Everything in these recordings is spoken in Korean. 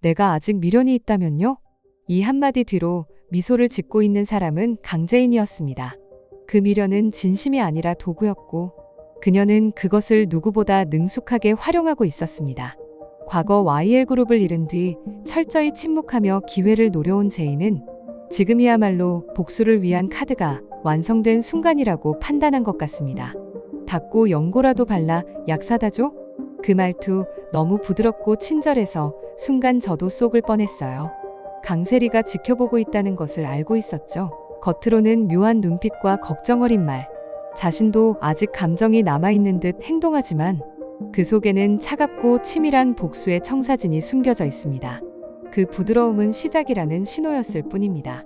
내가 아직 미련이 있다면요? 이 한마디 뒤로 미소를 짓고 있는 사람은 강재인이었습니다. 그 미련은 진심이 아니라 도구였고 그녀는 그것을 누구보다 능숙하게 활용하고 있었습니다. 과거 YL그룹을 잃은 뒤 철저히 침묵하며 기회를 노려온 제인은 지금이야말로 복수를 위한 카드가 완성된 순간이라고 판단한 것 같습니다. 닦고 연고라도 발라 약 사다 줘? 그 말투 너무 부드럽고 친절해서 순간 저도 쏙을 뻔했어요. 강세리가 지켜보고 있다는 것을 알고 있었죠. 겉으로는 묘한 눈빛과 걱정 어린 말, 자신도 아직 감정이 남아있는 듯 행동하지만 그 속에는 차갑고 치밀한 복수의 청사진이 숨겨져 있습니다. 그 부드러움은 시작이라는 신호였을 뿐입니다.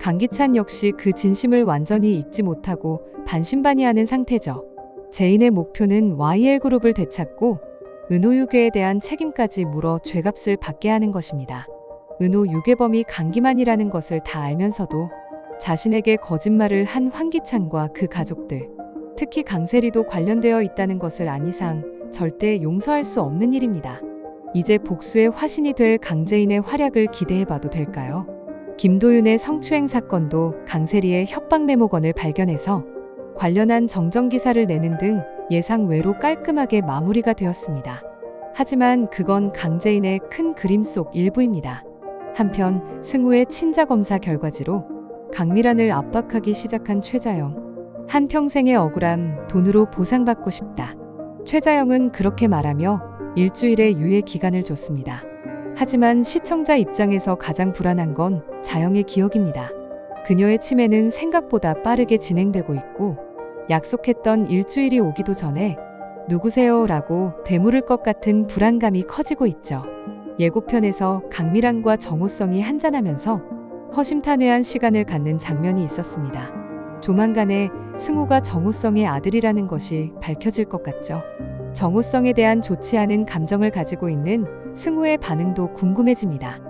강기찬 역시 그 진심을 완전히 잊지 못하고 반신반의하는 상태죠. 제인의 목표는 YL그룹을 되찾고 은호유괴에 대한 책임까지 물어 죄값을 받게 하는 것입니다. 은호 유괴범이 강기만이라는 것을 다 알면서도 자신에게 거짓말을 한 황기찬과 그 가족들, 특히 강세리도 관련되어 있다는 것을 안 이상 절대 용서할 수 없는 일입니다. 이제 복수의 화신이 될 강재인의 활약을 기대해봐도 될까요? 김도윤의 성추행 사건도 강세리의 협박 메모건을 발견해서 관련한 정정 기사를 내는 등 예상 외로 깔끔하게 마무리가 되었습니다. 하지만 그건 강재인의 큰 그림 속 일부입니다. 한편 승우의 친자 검사 결과지로 강미란을 압박하기 시작한 최자영. 한평생의 억울함 돈으로 보상받고 싶다. 최자영은 그렇게 말하며 일주일의 유예 기간을 줬습니다. 하지만 시청자 입장에서 가장 불안한 건 자영의 기억입니다. 그녀의 치매는 생각보다 빠르게 진행되고 있고 약속했던 일주일이 오기도 전에 누구세요? 라고 되물을 것 같은 불안감이 커지고 있죠. 예고편에서 강미란과 정호성이 한잔하면서 허심탄회한 시간을 갖는 장면이 있었습니다. 조만간에 승우가 정호성의 아들이라는 것이 밝혀질 것 같죠. 정호성에 대한 좋지 않은 감정을 가지고 있는 승우의 반응도 궁금해집니다.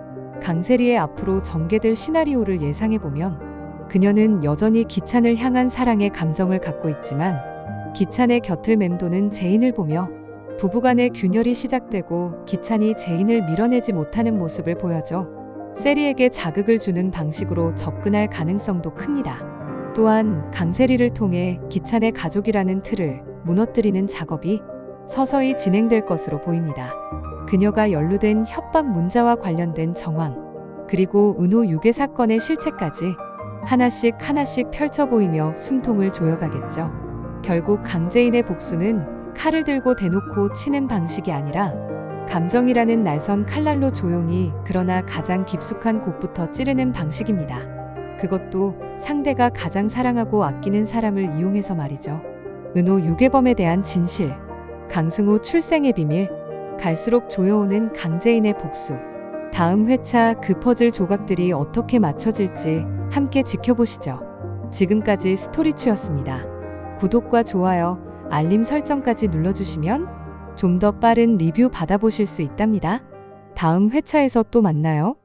강세리의 앞으로 전개될 시나리오를 예상해보면 그녀는 여전히 기찬을 향한 사랑의 감정을 갖고 있지만 기찬의 곁을 맴도는 제인을 보며 부부간의 균열이 시작되고 기찬이 제인을 밀어내지 못하는 모습을 보여줘 세리에게 자극을 주는 방식으로 접근할 가능성도 큽니다. 또한 강세리를 통해 기찬의 가족이라는 틀을 무너뜨리는 작업이 서서히 진행될 것으로 보입니다. 그녀가 연루된 협박 문자와 관련된 정황, 그리고 은호 유괴 사건의 실체까지 하나씩 하나씩 펼쳐 보이며 숨통을 조여가겠죠. 결국 강재인의 복수는 칼을 들고 대놓고 치는 방식이 아니라 감정이라는 날선 칼날로 조용히 그러나 가장 깊숙한 곳부터 찌르는 방식입니다. 그것도 상대가 가장 사랑하고 아끼는 사람을 이용해서 말이죠. 은호 유괴범에 대한 진실, 강승우 출생의 비밀, 갈수록 조여오는 강재인의 복수. 다음 회차 그 퍼즐 조각들이 어떻게 맞춰질지 함께 지켜보시죠. 지금까지 스토리추였습니다. 구독과 좋아요, 알림 설정까지 눌러주시면 좀 더 빠른 리뷰 받아보실 수 있답니다. 다음 회차에서 또 만나요.